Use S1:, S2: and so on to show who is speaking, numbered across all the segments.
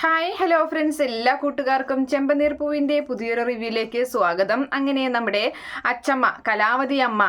S1: Hi hello friends. എല്ലാ കൂട്ടുകാർക്കും ചെമ്പനീർ പൂവിന്റെ പുതിയൊരു റിവ്യൂയിലേക്ക് സ്വാഗതം. അങ്ങനെ നമ്മുടെ അച്ചമ്മ കലാവതി അമ്മ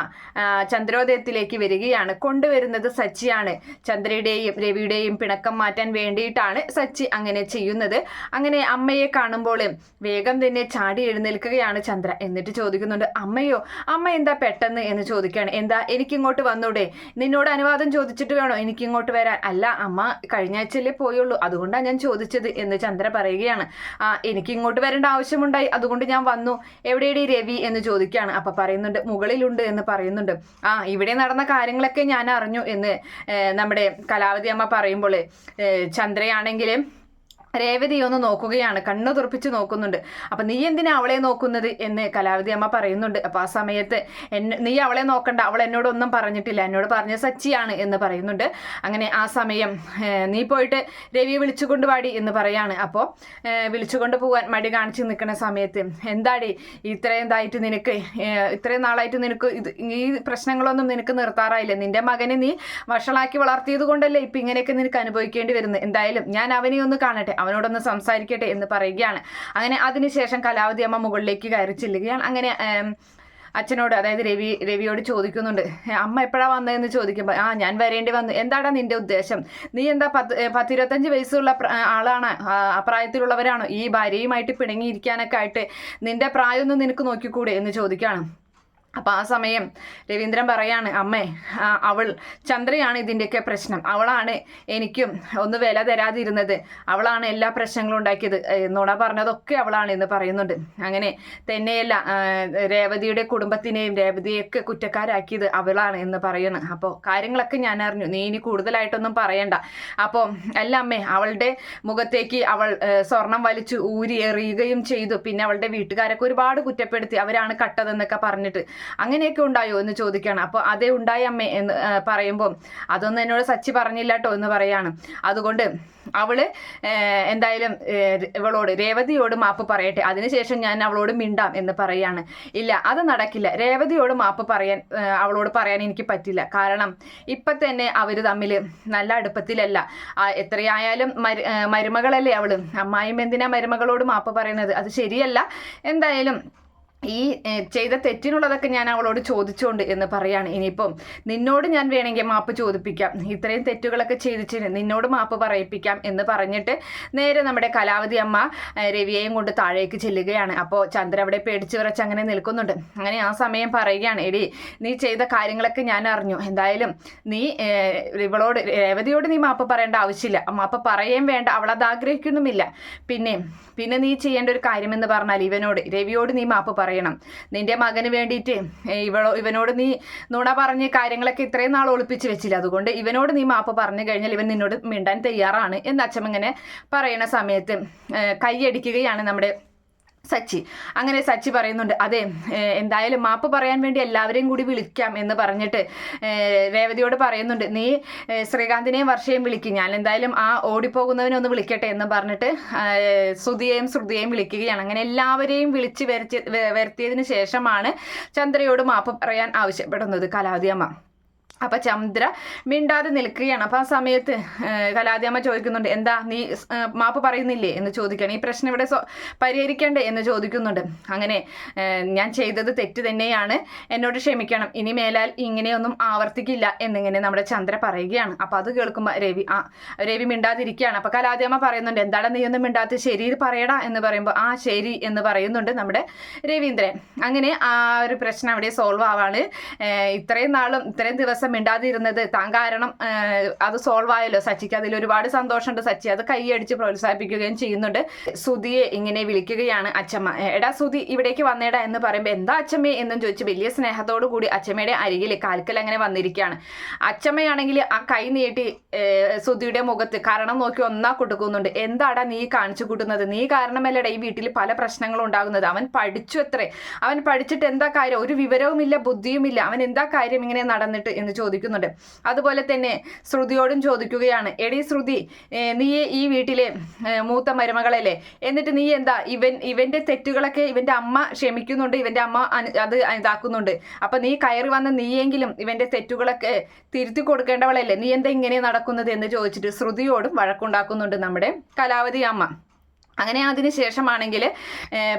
S1: ചന്ദ്രോദയത്തിലേക്ക് വരികയാണ്. കൊണ്ടുവരുന്നത് സച്ചിയാണ്. ചന്ദ്രയുടെയും രവിയുടെയും പിണക്കം മാറ്റാൻ വേണ്ടിയിട്ടാണ് സച്ചി അങ്ങനെ ചെയ്യുന്നത്. അങ്ങനെ അമ്മയെ കാണുമ്പോൾ വേഗം തന്നെ ചാടി എഴുന്നേൽക്കുകയാണ് ചന്ദ്ര. എന്നിട്ട് ചോദിക്കുന്നുണ്ട് അമ്മയോ അമ്മ എന്താ പെട്ടെന്ന്? എന്ന് ചോദിക്കുകയാണ്. എന്താ എനിക്കിങ്ങോട്ട് വന്നൂടെ? നിന്നോട് അനുവാദം ചോദിച്ചിട്ട് വേണോ? എനിക്കിങ്ങോട്ട് വരാൻ? അല്ല അമ്മ കഴിഞ്ഞ ആഴ്ചയിലേ പോയുള്ളൂ. അതുകൊണ്ടാണ് ഞാൻ ചോദിച്ചത്. എന്ന് ചന്ദ്ര പറയുകയാണ്. ആ എനിക്ക് ഇങ്ങോട്ട് വരേണ്ട ആവശ്യമുണ്ടായി. അതുകൊണ്ട് ഞാൻ വന്നു. എവിടെയാണ് രവി? എന്ന് ചോദിക്കുകയാണ്. അപ്പൊ പറയുന്നുണ്ട് മുകളിലുണ്ട് എന്ന് പറയുന്നുണ്ട്. ആ ഇവിടെ നടന്ന കാര്യങ്ങളൊക്കെ ഞാൻ അറിഞ്ഞു എന്ന് നമ്മുടെ കലാവതി അമ്മ പറയുമ്പോൾ ചന്ദ്രയാണെങ്കിൽ രേവതി ഒന്ന് നോക്കുകയാണ്. കണ്ണു തുറപ്പിച്ച് നോക്കുന്നുണ്ട്. അപ്പൊ നീ എന്തിനാ അവളെ നോക്കുന്നത് എന്ന് കലാവതി അമ്മ പറയുന്നുണ്ട്. അപ്പൊ ആ സമയത്ത് നീ അവളെ നോക്കണ്ട. അവൾ എന്നോട് ഒന്നും പറഞ്ഞിട്ടില്ല. എന്നോട് പറഞ്ഞ സച്ചിയാണ് എന്ന് പറയുന്നുണ്ട്. അങ്ങനെ ആ സമയം നീ പോയിട്ട് രവിയെ വിളിച്ചുകൊണ്ട് പാടി എന്ന് പറയാണ്. അപ്പോൾ വിളിച്ചുകൊണ്ട് പോകാൻ മടി കാണിച്ച് നിൽക്കുന്ന സമയത്ത് എന്താടി ഇത്രയും ഇതായിട്ട് നിനക്ക് ഇത്രയും നാളായിട്ട് നിനക്ക് ഇത് ഈ പ്രശ്നങ്ങളൊന്നും നിനക്ക് നിർത്താറായില്ല? നിന്റെ മകനെ നീ വഷളാക്കി വളർത്തിയത് കൊണ്ടല്ലേ ഇപ്പം ഇങ്ങനെയൊക്കെ നിനക്ക് അനുഭവിക്കേണ്ടി വരുന്നത്? എന്തായാലും ഞാൻ അവനെ ഒന്ന് കാണട്ടെ. അവനോടൊന്ന് സംസാരിക്കട്ടെ എന്ന് പറയുകയാണ്. അങ്ങനെ അതിനുശേഷം കലാവതി അമ്മ മുകളിലേക്ക് കയറി ചെല്ലുകയാണ്. അങ്ങനെ അച്ഛനോട് അതായത് രവി രവിയോട് ചോദിക്കുന്നുണ്ട് അമ്മ എപ്പോഴാ വന്നതെന്ന് ചോദിക്കുമ്പോൾ ആ ഞാൻ വരേണ്ടി വന്നു. എന്താടാ നിന്റെ ഉദ്ദേശം? നീ എന്താ പത്ത് പത്തിരുപത്തഞ്ച് വയസ്സുള്ള ആളാണ് ആ ആ പ്രായത്തിലുള്ളവരാണോ ഈ ഭാര്യയുമായിട്ട് പിണങ്ങിയിരിക്കാനൊക്കെ ആയിട്ട് നിന്റെ പ്രായമൊന്നും നിനക്ക് നോക്കിക്കൂടെ? എന്ന് ചോദിക്കുകയാണ്. അപ്പം ആ സമയം രവീന്ദ്രൻ പറയാണ് അമ്മേ അവൾ ചന്ദ്രയാണ് ഇതിന്റെയൊക്കെ പ്രശ്നം. അവളാണ് എനിക്കും ഒന്ന് വില തരാതിരുന്നത്. അവളാണ് എല്ലാ പ്രശ്നങ്ങളും ഉണ്ടാക്കിയത്. നുണ പറഞ്ഞതൊക്കെ അവളാണ് എന്ന് പറയുന്നുണ്ട്. അങ്ങനെ തന്നെയല്ല രേവതിയുടെ കുടുംബത്തിനെയും രേവതിയൊക്കെ കുറ്റക്കാരാക്കിയത് അവളാണ് എന്ന് പറയുന്നു അപ്പോൾ കാര്യങ്ങളൊക്കെ ഞാൻ അറിഞ്ഞു. നീ ഇനി കൂടുതലായിട്ടൊന്നും പറയണ്ട. അപ്പോൾ അല്ല അമ്മേ അവളുടെ മുഖത്തേക്ക് അവൾ സ്വർണം വലിച്ചു ഊരി എറിയുകയും ചെയ്തു. പിന്നെ അവളുടെ വീട്ടുകാരൊക്കെ ഒരുപാട് കുറ്റപ്പെടുത്തി അവരാണ് കട്ടതെന്നൊക്കെ പറഞ്ഞിട്ട്. അങ്ങനെയൊക്കെ ഉണ്ടായോ എന്ന് ചോദിക്കുകയാണ്. അപ്പോൾ അതേ ഉണ്ടായി അമ്മ എന്ന് പറയുമ്പോൾ അതൊന്നും എന്നോട് സച്ചി പറഞ്ഞില്ല കേട്ടോ എന്ന് പറയാണ്. അതുകൊണ്ട് അവൾ എന്തായാലും ഇവളോട് രേവതിയോട് മാപ്പ് പറയട്ടെ. അതിനുശേഷം ഞാൻ അവളോട് മിണ്ടാം എന്ന് പറയാണ്. ഇല്ല അത് നടക്കില്ല. രേവതിയോട് മാപ്പ് പറയാൻ അവളോട് പറയാൻ എനിക്ക് പറ്റില്ല. കാരണം ഇപ്പൊ തന്നെ അവർ തമ്മിൽ നല്ല അടുപ്പത്തിലല്ല. എത്രയായാലും മരു മരുമകളല്ലേ അവൾ? അമ്മായിയും എന്തിനാ മരുമകളോട് മാപ്പ് പറയുന്നത്? അത് ശരിയല്ല. എന്തായാലും ഈ ചെയ്ത തെറ്റിനുള്ളതൊക്കെ ഞാൻ അവളോട് ചോദിച്ചുകൊണ്ട് എന്ന് പറയാണ്. ഇനിയിപ്പം നിന്നോട് ഞാൻ വേണമെങ്കിൽ മാപ്പ് ചോദിപ്പിക്കാം. ഇത്രയും തെറ്റുകളൊക്കെ ചെയ്തിച്ചിന് നിന്നോട് മാപ്പ് പറയിപ്പിക്കാം എന്ന് പറഞ്ഞിട്ട് നേരെ നമ്മുടെ കലാവതി അമ്മ രവിയെയും കൊണ്ട് താഴേക്ക് ചെല്ലുകയാണ്. അപ്പോൾ ചന്ദ്ര അവിടെ പേടിച്ച് വിറച്ച് അങ്ങനെ നിൽക്കുന്നുണ്ട്. അങ്ങനെ ആ സമയം പറയുകയാണ് എടി നീ ചെയ്ത കാര്യങ്ങളൊക്കെ ഞാൻ അറിഞ്ഞു. എന്തായാലും നീ ഇവളോട് രേവതിയോട് നീ മാപ്പ് പറയേണ്ട ആവശ്യമില്ല. മാപ്പ് പറയുകയും വേണ്ട. അവളത് ആഗ്രഹിക്കുന്നുമില്ല. പിന്നെ പിന്നെ നീ ചെയ്യേണ്ട ഒരു കാര്യമെന്ന് പറഞ്ഞാൽ ഇവനോട് രവിയോട് നീ മാപ്പ് പറയണം. നിന്റെ മകന് വേണ്ടിയിട്ട് ഇവളോ ഇവനോട് നീ നുണ പറഞ്ഞ് കാര്യങ്ങളൊക്കെ ഇത്രയും നാൾ ഒളിപ്പിച്ച് വെച്ചില്ല. അതുകൊണ്ട് ഇവനോട് നീ മാപ്പ് പറഞ്ഞു കഴിഞ്ഞാൽ ഇവൻ നിന്നോട് മിണ്ടാൻ തയ്യാറാണ് എന്ന് അച്ഛൻ ഇങ്ങനെ പറയുന്ന സമയത്ത് കൈയടിക്കുകയാണ് നമ്മുടെ സച്ചി. അങ്ങനെ സച്ചി പറയുന്നുണ്ട് അതെ എന്തായാലും മാപ്പ് പറയാൻ വേണ്ടി എല്ലാവരെയും കൂടി വിളിക്കാം എന്ന് പറഞ്ഞിട്ട് രേവതിയോട് പറയുന്നുണ്ട് നീ ശ്രീകാന്തിനെയും വർഷയും വിളിക്കും ഞാൻ എന്തായാലും ആ ഓടിപ്പോകുന്നവനെ ഒന്ന് വിളിക്കട്ടെ എന്ന് പറഞ്ഞിട്ട് ശ്രുതിയെയും ശ്രുതിയെയും വിളിക്കുകയാണ്. അങ്ങനെ എല്ലാവരെയും വിളിച്ച് വരുത്തിയതിന് ശേഷമാണ് ചന്ദ്രയോട് മാപ്പ് പറയാൻ ആവശ്യപ്പെടുന്നത്. കലാവതി അമ്മ. അപ്പൊ ചന്ദ്ര മിണ്ടാതെ നിൽക്കുകയാണ്. അപ്പൊ ആ സമയത്ത് ഏഹ്, കലാദിയമ്മ ചോദിക്കുന്നുണ്ട് എന്താ നീ മാപ്പ് പറയുന്നില്ലേ? എന്ന് ചോദിക്കുകയാണ്. ഈ പ്രശ്നം ഇവിടെ പരിഹരിക്കണ്ടേ എന്ന് ചോദിക്കുന്നുണ്ട്. അങ്ങനെ ഞാൻ ചെയ്തത് തെറ്റ് തന്നെയാണ്. എന്നോട് ക്ഷമിക്കണം. ഇനി മേലാൽ ഇങ്ങനെയൊന്നും ആവർത്തിക്കില്ല എന്നിങ്ങനെ നമ്മുടെ ചന്ദ്ര പറയുകയാണ്. അപ്പൊ അത് കേൾക്കുമ്പോൾ രവി ആ രവി മിണ്ടാതിരിക്കുകയാണ്. അപ്പൊ കലാദിയമ്മ പറയുന്നുണ്ട് എന്താണ് നീ ഒന്നും മിണ്ടാത്ത ശരി പറയടാ? എന്ന് പറയുമ്പോൾ ആ ശരി എന്ന് പറയുന്നുണ്ട് നമ്മുടെ രവീന്ദ്രൻ. അങ്ങനെ ആ ഒരു പ്രശ്നം അവിടെ സോൾവ് ആവാണ്. ഇത്രയും നാളും ഇത്രയും ദിവസം മിണ്ടാതിരുന്നത്. താൻ കാരണം അത് സോൾവ് ആയല്ലോ. സച്ചിക്ക് അതിൽ ഒരുപാട് സന്തോഷമുണ്ട്. സച്ചി അത് കൈയടിച്ച് പ്രോത്സാഹിപ്പിക്കുകയും ചെയ്യുന്നുണ്ട്. സുധിയെ ഇങ്ങനെ വിളിക്കുകയാണ് അച്ഛമ്മ എടാ സുധി ഇവിടേക്ക് വന്നേടാ എന്ന് പറയുമ്പോൾ എന്താ അച്ഛമ്മേ എന്നും ചോദിച്ച് വലിയ സ്നേഹത്തോടു കൂടി അച്ഛമ്മയുടെ അരികിൽ കാൽക്കൽ അങ്ങനെ വന്നിരിക്കുകയാണ്. അച്ഛമ്മയാണെങ്കിൽ ആ കൈ നീട്ടി സുധിയുടെ മുഖത്ത് കാരണം നോക്കി ഒന്നാ കൊടുക്കുന്നുണ്ട്. എന്താടാ നീ കാണിച്ചു കൂട്ടുന്നത്? നീ കാരണമല്ലടാ ഈ വീട്ടിൽ പല പ്രശ്നങ്ങളും ഉണ്ടാകുന്നത്? അവൻ പഠിച്ചു എത്രേ അവൻ പഠിച്ചിട്ട് എന്താ കാര്യം? ഒരു വിവരവുമില്ല ബുദ്ധിയുമില്ല. അവൻ എന്താ കാര്യം ഇങ്ങനെ നടന്നിട്ട്? എന്ന് ചോദിക്കുന്നുണ്ട്. അതുപോലെ തന്നെ ശ്രുതിയോടും ചോദിക്കുകയാണ് എടി ശ്രുതി നീ ഈ വീട്ടിലെ മൂത്ത മരുമകളല്ലേ? എന്നിട്ട് നീ എന്താ ഇവൻ ഇവന്റെ തെറ്റുകളൊക്കെ ഇവന്റെ അമ്മ ക്ഷമിക്കുന്നുണ്ട് ഇവന്റെ അമ്മ അത് ഇതാക്കുന്നുണ്ട്. അപ്പൊ നീ കയറി വന്ന നീയെങ്കിലും ഇവന്റെ തെറ്റുകളൊക്കെ തിരുത്തി കൊടുക്കേണ്ടവളല്ലേ? നീ എന്താ ഇങ്ങനെ നടക്കുന്നത്? എന്ന് ചോദിച്ചിട്ട് ശ്രുതിയോടും വഴക്കുണ്ടാക്കുന്നുണ്ട് നമ്മുടെ കലാവതി അമ്മ. അങ്ങനെ അതിന് ശേഷമാണെങ്കിൽ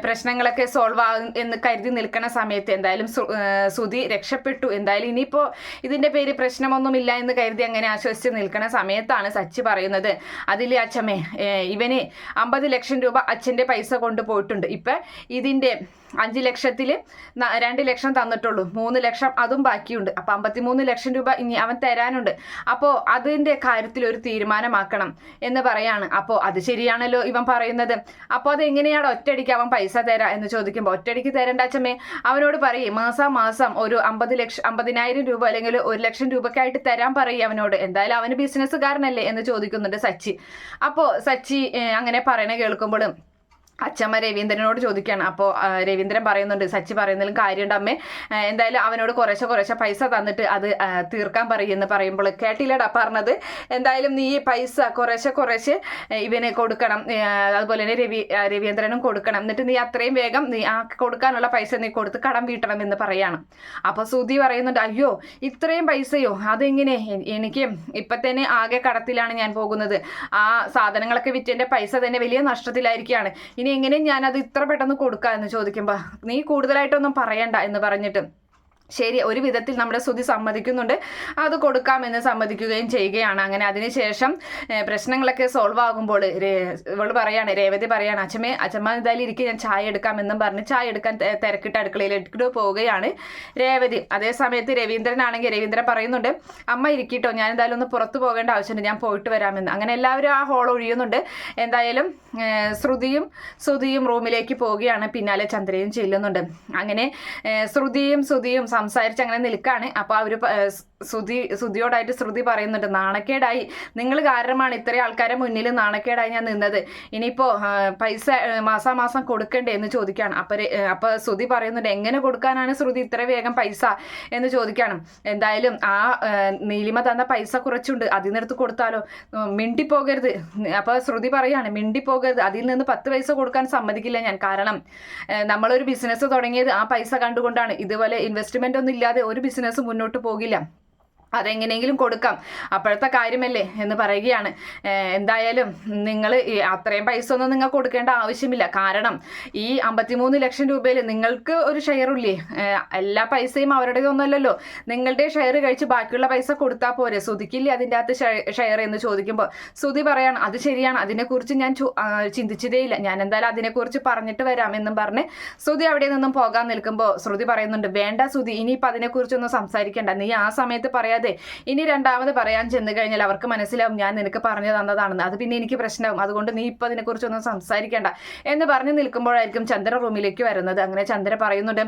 S1: പ്രശ്നങ്ങളൊക്കെ സോൾവ് ആകും എന്ന് കരുതി നിൽക്കുന്ന സമയത്ത് എന്തായാലും സുതി രക്ഷപ്പെട്ടു. എന്തായാലും ഇനിയിപ്പോൾ ഇതിന്റെ പേര് പ്രശ്നമൊന്നുമില്ല എന്ന് കരുതി അങ്ങനെ ആശ്വസിച്ച് നിൽക്കുന്ന സമയത്താണ് സച്ചി പറയുന്നത്. അതിൽ അച്ഛമ്മേ ഇവന് അമ്പത് ലക്ഷം രൂപ അച്ഛന്റെ പൈസ കൊണ്ടുപോയിട്ടുണ്ട്. ഇപ്പം ഇതിന്റെ അഞ്ച് ലക്ഷത്തിൽ രണ്ട് ലക്ഷം തന്നിട്ടുള്ളൂ. മൂന്ന് ലക്ഷം അതും ബാക്കിയുണ്ട്. അപ്പം അമ്പത്തിമൂന്ന് ലക്ഷം രൂപ ഇനി അവൻ തരാനുണ്ട്. അപ്പോൾ അതിന്റെ കാര്യത്തിൽ ഒരു തീരുമാനമാക്കണം എന്ന് പറയാണ്. അപ്പോൾ അത് ശരിയാണല്ലോ ഇവൻ പറയുന്നത്. അപ്പോൾ അത് എങ്ങനെയാണ് ഒറ്റയടിക്ക് അവൻ പൈസ തരാം എന്ന് ചോദിക്കുമ്പോൾ ഒറ്റയടിക്ക് തരേണ്ട അച്ഛമ്മേ. അവനോട് പറയും മാസം മാസം ഒരു അമ്പത് ലക്ഷം അമ്പതിനായിരം രൂപ അല്ലെങ്കിൽ ഒരു ലക്ഷം രൂപക്കായിട്ട് തരാൻ പറയും അവനോട്. എന്തായാലും അവന് ബിസിനസ്സുകാരനല്ലേ എന്ന് ചോദിക്കുന്നുണ്ട് സച്ചി. അപ്പോൾ സച്ചി അങ്ങനെ പറയണ കേൾക്കുമ്പോഴും അച്ഛമ്മ രവീന്ദ്രനോട് ചോദിക്കുകയാണ്. അപ്പോൾ രവീന്ദ്രൻ പറയുന്നുണ്ട് സച്ചി പറയുന്നതിലും കാര്യമുണ്ട് അമ്മേ. എന്തായാലും അവനോട് കുറേശ്ശെ കുറേശ്ശെ പൈസ തന്നിട്ട് അത് തീർക്കാൻ പറയുമെന്ന് പറയുമ്പോൾ കേട്ടില്ലടാ പറഞ്ഞത്? എന്തായാലും നീ പൈസ കുറേശ്ശെ കുറേശ്ശെ ഇവന് കൊടുക്കണം. അതുപോലെ തന്നെ രവി രവീന്ദ്രനും കൊടുക്കണം. എന്നിട്ട് നീ അത്രയും വേഗം നീ ആ കൊടുക്കാനുള്ള പൈസ നീ കൊടുത്ത് കടം വീട്ടണം എന്ന് പറയാണ്. അപ്പോൾ സുധി പറയുന്നുണ്ട് അയ്യോ ഇത്രയും പൈസയോ? അതെങ്ങനെ? എനിക്ക് ഇപ്പം തന്നെ ആകെ കടത്തിലാണ് ഞാൻ പോകുന്നത്. ആ സാധനങ്ങളൊക്കെ വിറ്റതിന്റെ പൈസ തന്നെ വലിയ നഷ്ടത്തിലായിരിക്കുകയാണ്. ഇനി എങ്ങനെ ഞാനത് ഇത്ര പെട്ടെന്ന് കൊടുക്കാമെന്ന് ചോദിക്കുമ്പോൾ നീ കൂടുതലായിട്ടൊന്നും പറയണ്ട എന്ന് പറഞ്ഞിട്ട് ശരി ഒരു വിധത്തിൽ നമ്മുടെ ശ്രുതി സമ്മതിക്കുന്നുണ്ട്. അത് കൊടുക്കാമെന്ന് സമ്മതിക്കുകയും ചെയ്യുകയാണ്. അങ്ങനെ അതിനുശേഷം പ്രശ്നങ്ങളൊക്കെ സോൾവ് ആകുമ്പോൾ ഇവൾ പറയാണ് രേവതി പറയാണ് അച്ഛമ്മേ അച്ഛമ്മ എന്തായാലും ഇരിക്കും ഞാൻ ചായ എടുക്കാമെന്നും പറഞ്ഞ് ചായ എടുക്കാൻ തിരക്കിട്ട് അടുക്കളയിൽ എടുക്കിട്ട് പോവുകയാണ് രേവതി. അതേ സമയത്ത് രവീന്ദ്രനാണെങ്കിൽ രവീന്ദ്രൻ പറയുന്നുണ്ട് അമ്മ ഇരിക്കിട്ടോ ഞാൻ എന്തായാലും ഒന്ന് പുറത്തു പോകേണ്ട ആവശ്യമുണ്ട് ഞാൻ പോയിട്ട് വരാമെന്ന്. അങ്ങനെ എല്ലാവരും ആ ഹോൾ ഒഴിയുന്നുണ്ട്. എന്തായാലും ശ്രുതിയും ശ്രുതിയും റൂമിലേക്ക് പോവുകയാണ്. പിന്നാലെ ചന്ദ്രയും ചെല്ലുന്നുണ്ട്. അങ്ങനെ ശ്രുതിയും ശ്രുതിയും സംസാരിച്ച് അങ്ങനെ നിൽക്കാണ്. അപ്പോൾ അവർ ശ്രുതി ശ്രുതിയോടായിട്ട് ശ്രുതി പറയുന്നുണ്ട് നാണക്കേടായി. നിങ്ങൾ കാരണമാണ് ഇത്രയും ആൾക്കാരെ മുന്നിൽ നാണക്കേടായി ഞാൻ നിന്നത്. ഇനിയിപ്പോൾ പൈസ മാസാ മാസം കൊടുക്കണ്ടേ എന്ന് ചോദിക്കുകയാണ്. അപ്പോൾ അപ്പോൾ ശ്രുതി പറയുന്നുണ്ട് എങ്ങനെ കൊടുക്കാനാണ് ശ്രുതി ഇത്ര വേഗം പൈസ? എന്ന് ചോദിക്കുകയാണ്. എന്തായാലും ആ നീലിമ തന്ന പൈസ കുറച്ചുണ്ട് അതിൽ നിന്നെടുത്ത് കൊടുത്താലോ മിണ്ടിപ്പോകരുത്. അപ്പോൾ ശ്രുതി പറയാണ് മിണ്ടിപ്പോകരുത്. അതിൽ നിന്ന് പത്ത് പൈസ കൊടുക്കാൻ സമ്മതിക്കില്ല ഞാൻ. കാരണം നമ്മളൊരു ബിസിനസ് തുടങ്ങിയത് ആ പൈസ കണ്ടുകൊണ്ടാണ്. ഇതുപോലെ ഇൻവെസ്റ്റ്മെന്റ് ഒന്നും ഇല്ലാതെ ഒരു ബിസിനസ് മുന്നോട്ട് പോകില്ല. അതെങ്ങനെയെങ്കിലും കൊടുക്കാം. അപ്പോഴത്തെ കാര്യമല്ലേ എന്ന് പറയുകയാണ്. എന്തായാലും നിങ്ങൾ അത്രയും പൈസ ഒന്നും നിങ്ങൾ കൊടുക്കേണ്ട ആവശ്യമില്ല. കാരണം ഈ അമ്പത്തിമൂന്ന് ലക്ഷം രൂപയിൽ നിങ്ങൾക്ക് ഒരു ഷെയർ ഇല്ലേ? എല്ലാ പൈസയും അവരുടേതൊന്നുമല്ലല്ലോ നിങ്ങളുടെ ഷെയർ കഴിച്ച് ബാക്കിയുള്ള പൈസ കൊടുത്താൽ പോരെ. സുതിക്കില്ലേ അതിന്റെ അകത്ത് ഷെയർ എന്ന് ചോദിക്കുമ്പോൾ സുതി പറയാണ് അത് ശരിയാണ്. അതിനെക്കുറിച്ച് ഞാൻ ചു- ചിന്തിച്ചതേ ഇല്ല ഞാൻ എന്തായാലും അതിനെക്കുറിച്ച് പറഞ്ഞിട്ട് വരാം എന്നും പറഞ്ഞ് ശ്രുതി അവിടെ നിന്നും പോകാൻ നിൽക്കുമ്പോൾ ശ്രുതി പറയുന്നുണ്ട് വേണ്ട ശ്രുതി ഇനിയിപ്പോൾ അതിനെക്കുറിച്ചൊന്നും സംസാരിക്കേണ്ട. നീ ആ സമയത്ത് പറയാതെ ഇനി രണ്ടാമത് പറയാൻ ചെന്ന് കഴിഞ്ഞാൽ അവർക്ക് മനസ്സിലാവും ഞാൻ നിനക്ക് പറഞ്ഞു തന്നതാണെന്ന്. അത് പിന്നെ എനിക്ക് പ്രശ്നമാവും. അതുകൊണ്ട് നീ ഇപ്പം അതിനെക്കുറിച്ചൊന്നും സംസാരിക്കേണ്ട. എന്ന് പറഞ്ഞു നിൽക്കുമ്പോഴായിരിക്കും ചന്ദ്ര റൂമിലേക്ക് വരുന്നത്. അങ്ങനെ ചന്ദ്ര പറയുന്നുണ്ട്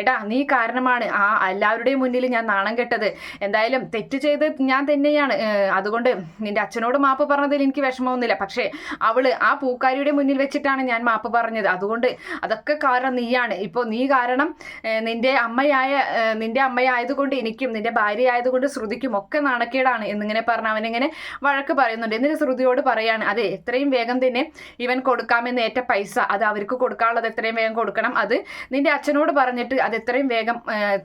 S1: എടാ നീ കാരണമാണ്. ആ എല്ലാവരുടെയും മുന്നിൽ ഞാൻ നാണം കെട്ടത്. എന്തായാലും തെറ്റ് ചെയ്ത് ഞാൻ തന്നെയാണ്. അതുകൊണ്ട് നിന്റെ അച്ഛനോട് മാപ്പ് പറഞ്ഞതിൽ എനിക്ക് വിഷമമൊന്നുമില്ല. പക്ഷേ അവൾ ആ പൂക്കാരിയുടെ മുന്നിൽ വെച്ചിട്ടാണ് ഞാൻ മാപ്പ് പറഞ്ഞത്. അതുകൊണ്ട് അതൊക്കെ കാരണം നീയാണ്. ഇപ്പോൾ നീ കാരണം നിന്റെ അമ്മയായ നിന്റെ അമ്മയായതുകൊണ്ട് എനിക്കും നിന്റെ ഭാര്യ ആയതുകൊണ്ട് ശ്രുതിക്കും ഒക്കെ നാണക്കേടാണ് എന്നിങ്ങനെ പറഞ്ഞ് അവനിങ്ങനെ വഴക്ക് പറയുന്നുണ്ട്. എന്നിട്ട് ശ്രുതിയോട് പറയാണ് അതെ എത്രയും വേഗം തന്നെ ഇവൻ കൊടുക്കാമെന്ന് ഏറ്റ പൈസ അത് അവർക്ക് കൊടുക്കാനുള്ളത് എത്രയും വേഗം കൊടുക്കണം. അത് നിന്റെ അച്ഛനോട് പറഞ്ഞിട്ട് അത് എത്രയും വേഗം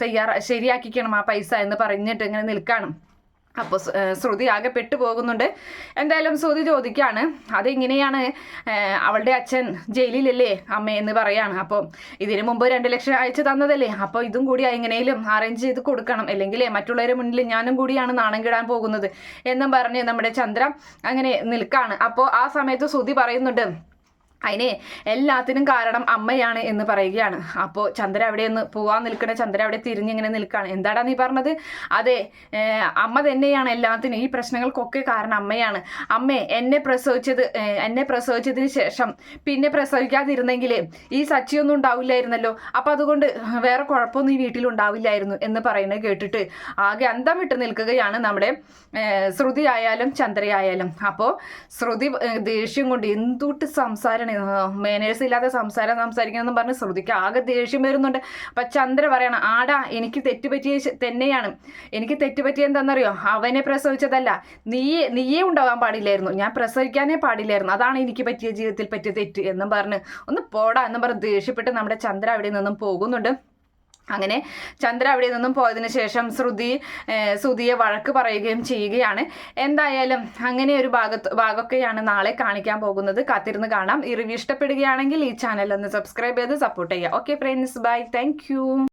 S1: തയ്യാറ ശരിയാക്കിക്കണം ആ പൈസ എന്ന് പറഞ്ഞിട്ട് ഇങ്ങനെ നിൽക്കണം. അപ്പോൾ ശ്രുതി ആകെ പെട്ടുപോകുന്നുണ്ട് എന്തായാലും ശ്രുതി ചോദിക്കുകയാണ് അതെങ്ങനെയാണ് അവളുടെ അച്ഛൻ ജയിലിലല്ലേ അമ്മ എന്ന് പറയാണ്. അപ്പോൾ ഇതിനു മുമ്പ് രണ്ട് ലക്ഷം അയച്ചു തന്നതല്ലേ അപ്പോൾ ഇതും കൂടി എങ്ങനെയും അറേഞ്ച് ചെയ്ത് കൊടുക്കണം. അല്ലെങ്കിൽ മറ്റുള്ളവരുടെ മുന്നിൽ ഞാനും കൂടിയാണ് നാണം കിടാൻ പോകുന്നത് എന്നും പറഞ്ഞ് നമ്മുടെ ചന്ദ്രം അങ്ങനെ നിൽക്കാണ്. അപ്പോൾ ആ സമയത്ത് ശ്രുതി പറയുന്നുണ്ട് അതിനെ എല്ലാത്തിനും കാരണം അമ്മയാണ് എന്ന് പറയുകയാണ്. അപ്പോൾ ചന്ദ്ര അവിടെ നിന്ന് പോവാൻ നിൽക്കുന്ന ചന്ദ്ര അവിടെ തിരിഞ്ഞിങ്ങനെ നിൽക്കുകയാണ് എന്താടാ നീ പറഞ്ഞത്? അതെ അമ്മ തന്നെയാണ് എല്ലാത്തിനും ഈ പ്രശ്നങ്ങൾക്കൊക്കെ കാരണം അമ്മയാണ്. അമ്മേ എന്നെ പ്രസവിച്ചത് എന്നെ പ്രസവിച്ചതിന് ശേഷം പിന്നെ പ്രസവിക്കാതിരുന്നെങ്കിൽ ഈ സച്ചിയൊന്നും ഉണ്ടാവില്ലായിരുന്നല്ലോ. അപ്പം അതുകൊണ്ട് വേറെ കുഴപ്പമൊന്നും ഈ വീട്ടിലുണ്ടാവില്ലായിരുന്നു എന്ന് പറയുന്നത് കേട്ടിട്ട് ആകെ അന്തം വിട്ട് നിൽക്കുകയാണ് നമ്മുടെ ശ്രുതി ആയാലും ചന്ദ്രയായാലും. അപ്പോൾ ശ്രുതി ദേഷ്യം കൊണ്ട് എന്തുട്ട് സംസാരമാണ് മേനേഴ്സ് ഇല്ലാത്ത സംസാരം സംസാരിക്കണമെന്ന് പറഞ്ഞ് ശ്രുതിക്ക് ആകെ ദേഷ്യം വരുന്നുണ്ട്. അപ്പം ചന്ദ്ര പറയണം ആടാ എനിക്ക് തെറ്റുപറ്റിയ തന്നെയാണ്. എനിക്ക് തെറ്റുപറ്റിയ എന്താണെന്നറിയോ അവനെ പ്രസവിച്ചതല്ല. നീ നീയേ ഉണ്ടാവാൻ പാടില്ലായിരുന്നു. ഞാൻ പ്രസവിക്കാനേ പാടില്ലായിരുന്നു. അതാണ് എനിക്ക് പറ്റിയ ജീവിതത്തിൽ പറ്റിയ തെറ്റ് എന്നും പറഞ്ഞ് ഒന്ന് പോടാ എന്നും പറഞ്ഞ് ദേഷ്യപ്പെട്ട് നമ്മുടെ ചന്ദ്ര അവിടെ നിന്നും പോകുന്നുണ്ട്. അങ്ങനെ ചന്ദ്ര അവിടെ നിന്നും പോയതിനു ശേഷം ശ്രുതി ശ്രുതിയെ വഴക്ക് പറയുകയും ചെയ്യുകയാണ്. എന്തായാലും അങ്ങനെ ഒരു ഭാഗത്ത് ഭാഗമൊക്കെയാണ് നാളെ കാണിക്കാൻ പോകുന്നത്. കാത്തിരുന്ന് കാണാം. ഈ റിവ്യൂ ഇഷ്ടപ്പെടുകയാണെങ്കിൽ ഈ ചാനൽ ഒന്ന് സബ്സ്ക്രൈബ് ചെയ്ത് സപ്പോർട്ട് ചെയ്യുക. Okay friends bye thank